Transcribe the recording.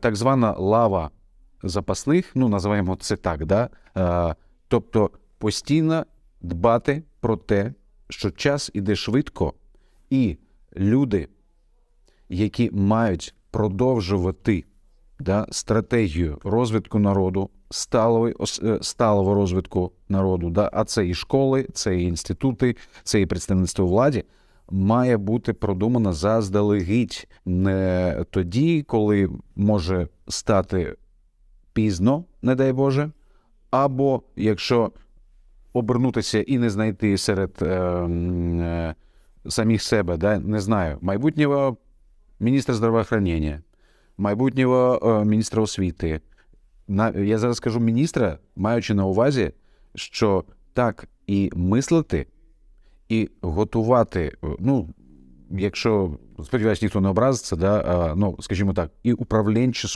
так звана лава запасних, ну називаємо це так, да? е, тобто постійно дбати про те, що час іде швидко, і люди, які мають продовжувати да, стратегію розвитку народу, сталовий, е, сталого розвитку народу, да, а це і школи, це і інститути, це і представництво владі, має бути продумано заздалегідь не тоді, коли може стати пізно, не дай Боже, або якщо обернутися і не знайти серед е, е, самих себе, да, не знаю, майбутнього міністра здравоохранення, майбутнього е, міністра освіти. На, я зараз скажу міністра, маючи на увазі, що так і мислити, і готувати, е, ну, якщо сподіваюся, ніхто не образиться, да, ну, скажімо так, і управленческу